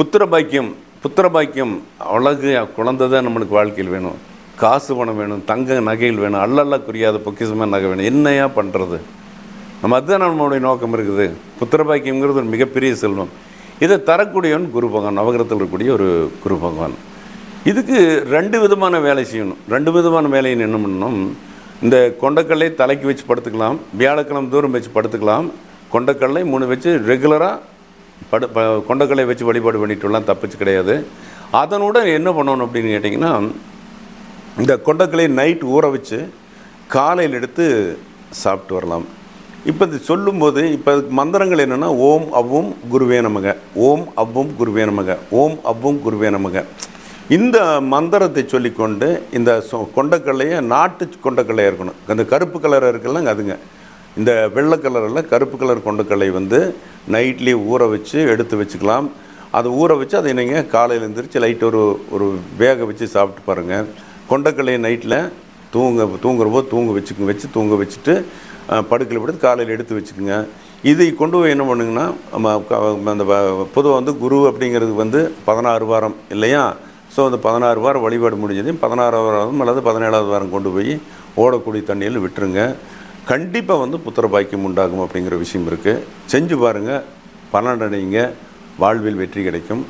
புத்திர பாக்கியம் புத்திர பாக்கியம் அழகு குழந்தை தான் நம்மளுக்கு வாழ்க்கையில் வேணும். காசு பணம் வேணும் தங்க நகைகள் வேணும் அல்லல்ல குறியாத பொக்கிசமாக நகை வேணும். என்னையா பண்ணுறது நம்ம அதுதான் நம்மளுடைய நோக்கம் இருக்குது. புத்திர பாக்கியங்கிறது ஒரு மிகப்பெரிய செல்வம். இதை தரக்கூடியவன் குரு பகவான் நவகிரத்தில் இருக்கக்கூடிய ஒரு குரு பகவான். இதுக்கு ரெண்டு விதமான வேலை செய்யணும். ரெண்டு விதமான வேலையை என்ன பண்ணணும்? இந்த கொண்டக்கல்லை தலைக்கு வச்சு படுத்துக்கலாம் வியாழக்கிழமை தூரம் வச்சு படுத்துக்கலாம். கொண்டக்கல்லை மூணு வச்சு ரெகுலராக படு ப வச்சு வழிபாடு பண்ணிட்டுலாம் தப்பிச்சு கிடையாது. அதனுடன் என்ன பண்ணணும் அப்படின்னு கேட்டிங்கன்னா இந்த கொண்டக்கலை நைட் ஊற வச்சு காலையில் எடுத்து சாப்பிட்டு வரலாம். இப்போ இது சொல்லும்போது இப்போ மந்திரங்கள் என்னென்னா ஓம் அவ்வும் குருவே நமக. ஓம் அவ்வும் குருவே நமக. ஓம் அவ்வும் குருவே நமக. இந்த மந்திரத்தை சொல்லிக்கொண்டு இந்த சொ- கொண்டக்கல்லையை நாட்டு கொண்டக்கல்லையாக இருக்கணும். அந்த கருப்பு கலர் இருக்குல்ல அதுங்க. இந்த வெள்ளை கலரில் கருப்பு கலர் கொண்டக்கல்லை வந்து நைட்லேயே ஊற வச்சு எடுத்து வச்சுக்கலாம். அதை ஊற வச்சு அதை நீங்கள் காலையில் எழுந்திரிச்சு லைட் ஒரு ஒரு வேக வச்சு சாப்பிட்டு பாருங்கள் கொண்டக்கடலையை நைட்டில் தூங்க தூங்குறப்போ தூங்க வச்சுக்கோங்க வச்சு தூங்க வச்சுட்டு படுக்கையில் படுத்து காலையில் எடுத்து வச்சுக்கோங்க. இதை கொண்டு போய் என்ன பண்ணுங்கன்னா அந்த பொதுவாக வந்து குரு அப்படிங்கிறது வந்து பதினாறு வாரம் இல்லையா? ஸோ அந்த பதினாறு வாரம் வழிபாடு முடிஞ்சதையும் பதினாறாவது வாரம் அல்லது பதினேழாவது வாரம் கொண்டு போய் ஓடக்கூடிய தண்ணியில் விட்டுருங்க. கண்டிப்பாக வந்து புத்திர பாக்கியம் உண்டாகும் அப்படிங்கிற விஷயம் இருக்குது செஞ்சு பாருங்கள் பலனடைங்க. வாழ்வில் வெற்றி கிடைக்கும்.